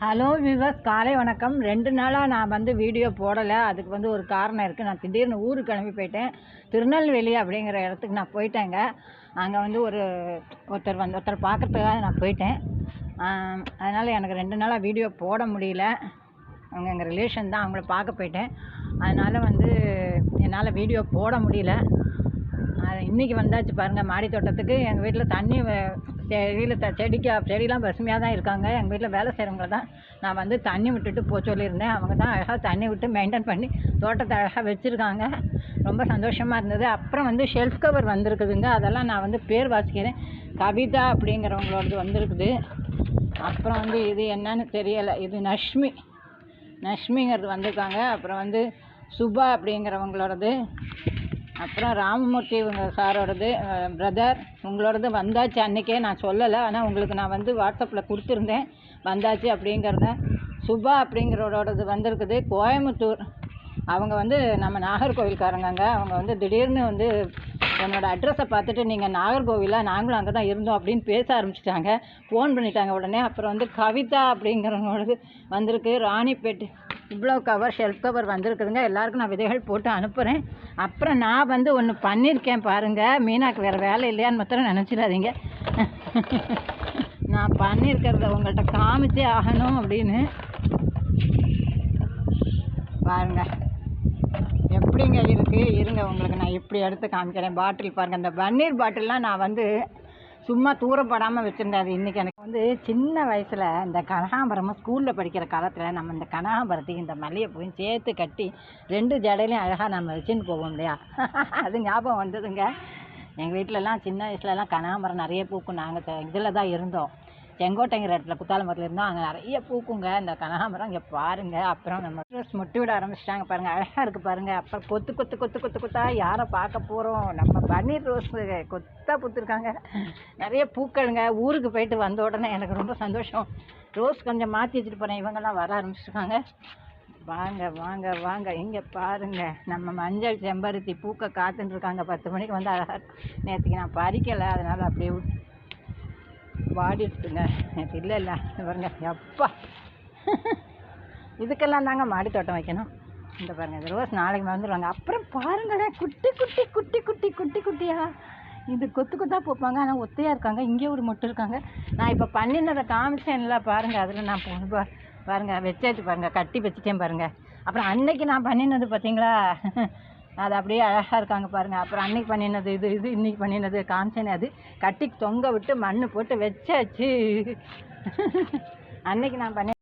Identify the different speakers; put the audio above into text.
Speaker 1: Hello விவஸ் காலை வணக்கம். ரெண்டு நாளாக நான் வந்து வீடியோ போடலை. அதுக்கு வந்து ஒரு காரணம் இருக்குது நான் திடீர்னு ஊருக்கு கிளம்பி போயிட்டேன். திருநெல்வேலி அப்படிங்கிற இடத்துக்கு நான் போயிட்டேங்க. அங்கே வந்து ஒரு ஒருத்தர் வந்து ஒருத்தர் பார்க்கறதுக்காக நான் போயிட்டேன். அதனால் எனக்கு ரெண்டு நாளாக வீடியோ போட முடியல. அவங்க எங்கள் ரிலேஷன் தான் அவங்கள பார்க்க போயிட்டேன். அதனால் வந்து என்னால் வீடியோ போட முடியல. அது இன்றைக்கி வந்தாச்சு பாருங்கள் மாடி தோட்டத்துக்கு எங்கள் வீட்டில் தண்ணி செடியில் த செடிக்கு செடிலாம் பசுமையாக தான் இருக்காங்க. எங்கள் வீட்டில் வேலை செய்கிறவங்க தான் நான் வந்து தண்ணி விட்டுட்டு போக சொல்லியிருந்தேன். அவங்க தான் அழகாக தண்ணி விட்டு மெயின்டைன் பண்ணி தோட்டத்தை அழகாக வச்சுருக்காங்க. ரொம்ப சந்தோஷமாக இருந்தது. அப்புறம் வந்து ஷெல்ஃப் கவர் வந்திருக்குதுங்க. அதெல்லாம் நான் வந்து பேர் வாசிக்கிறேன். கவிதா அப்படிங்கிறவங்களோடது வந்திருக்குது. அப்புறம் வந்து இது என்னன்னு தெரியலை. இது நஷ்மி. நஷ்மிங்கிறது வந்திருக்காங்க. அப்புறம் வந்து சுபா அப்படிங்கிறவங்களோடது. அப்புறம் ராமமூர்த்தி இவங்க சாரோடது பிரதர் உங்களோடது வந்தாச்சு. அன்றைக்கே நான் சொல்லலை. ஆனால் உங்களுக்கு நான் வந்து வாட்ஸ்அப்பில் கொடுத்துருந்தேன். வந்தாச்சு அப்படிங்கிறத. சுபா அப்படிங்கிறவரோடது வந்திருக்குது. கோயம்புத்தூர். அவங்க வந்து நம்ம நாகர்கோவில்காரங்கங்க. அவங்க வந்து திடீர்னு வந்து என்னோடய அட்ரஸை பார்த்துட்டு நீங்கள் நாகர்கோவிலா? நாங்களும் அங்கே தான் இருந்தோம் அப்படின்னு பேச ஆரம்பிச்சிட்டாங்க. ஃபோன் பண்ணிட்டாங்க உடனே. அப்புறம் வந்து கவிதா அப்படிங்கிறவங்களோடது வந்திருக்கு. ராணிப்பேட்டை இவ்வளோ கவர் ஷெல்ஃப் கவர் வந்திருக்குதுங்க. எல்லாருக்கும் நான் விதைகள் போட்டு அனுப்புகிறேன் அப்புறம் நான் வந்து ஒன்று பண்ணியிருக்கேன் பாருங்கள் மீனாக்கு வேறு வேலை இல்லையான்னு மாத்திரம் நினச்சிடாதீங்க. நான் பண்ணியிருக்கிறத உங்கள்கிட்ட காமிச்சே ஆகணும் அப்படின்னு. பாருங்கள் எப்படிங்க இருக்குது இருங்க உங்களுக்கு நான் எப்படி எடுத்து காமிக்கிறேன். பாட்டில் பாருங்கள் இந்த பன்னீர் பாட்டில்லாம் நான் வந்து சும்மா தூரப்படாமல் வச்சுருந்தேன் அது இன்றைக்கி எனக்கு வந்து சின்ன வயசில் இந்த கனகாம்பரமும் ஸ்கூலில் படிக்கிற காலத்தில் நம்ம இந்த கனகாம்பரத்தையும் இந்த மல்லிகைப்பூவையும் சேர்த்து கட்டி ரெண்டு ஜடையிலையும் அழகாக நம்ம வச்சுன்னு போவோம் இல்லையா? அது ஞாபகம் வந்ததுங்க. எங்கள் வீட்டிலலாம் சின்ன வயசுலலாம் கனகாம்பரம் நிறைய பூக்கும். நாங்கள் இதில் தான் இருந்தோம். செங்கோட்டைங்கிற இடத்துல குத்தாலமரத்தில் இருந்தோம். அங்கே நிறைய பூக்குங்க. இந்த கனகாம்பரம் இங்கே பாருங்க. அப்புறம் நம்ம ரோஸ் மொட்டு விட ஆரம்பிச்சிட்டாங்க பாருங்க. அழகாக இருக்குது பாருங்க. அப்புறம் கொத்து கொத்து கொத்து கொத்து கொத்தா யாரை பார்க்க போகிறோம் நம்ம பன்னீர் ரோஸ் கொத்தா பூத்துருக்காங்க. நிறைய பூக்களுங்க. ஊருக்கு போயிட்டு வந்த உடனே எனக்கு ரொம்ப சந்தோஷம். ரோஸ் கொஞ்சம் மாற்றி வச்சுட்டு போகிறேன் இவங்கெல்லாம் வர ஆரம்பிச்சிருக்காங்க. வாங்க வாங்க வாங்க. இங்கே பாருங்க. நம்ம மஞ்சள் செம்பருத்தி பூக்க காத்துன்னு இருக்காங்க. பத்து மணிக்கு வந்து அழகாக நேற்றுக்கு நான் பறிக்கலை. அதனால் அப்படியே வாடிடுச்சுங்க நேற்று இல்லை இல்லை பாருங்க எப்பா. இதுக்கெல்லாம் தாங்க மாடி தோட்டம் வைக்கணும். இந்த பாருங்க இது ரோஸ் நாளைக்கு வந்துடுவாங்க அப்புறம் பாருங்களேன் குட்டி குட்டி குட்டி குட்டி குட்டி குட்டியா. இது கொத்து கொத்தா பூப்பாங்க ஆனால் ஒத்தையாக இருக்காங்க இங்கே ஒரு மொட்டு இருக்காங்க. நான் இப்போ பண்ணினதை காமிச்சேன்ல பாருங்கள் அதில் நான் போ- பா- பாருங்க வச்சாச்சு பாருங்க கட்டி வச்சுட்டேன் பாருங்க. அப்புறம் அன்னைக்கு நான் பண்ணினது பார்த்தீங்களா அது அப்படியே அழகாக இருக்காங்க பாருங்க. அப்புறம் அன்னைக்கு பண்ணினது இது இது இன்னைக்கு பண்ணினது காமிச்சேனே அது. கட்டி தொங்க விட்டு மண் போட்டு வச்சாச்சு. அன்னைக்கு நான் பண்ணி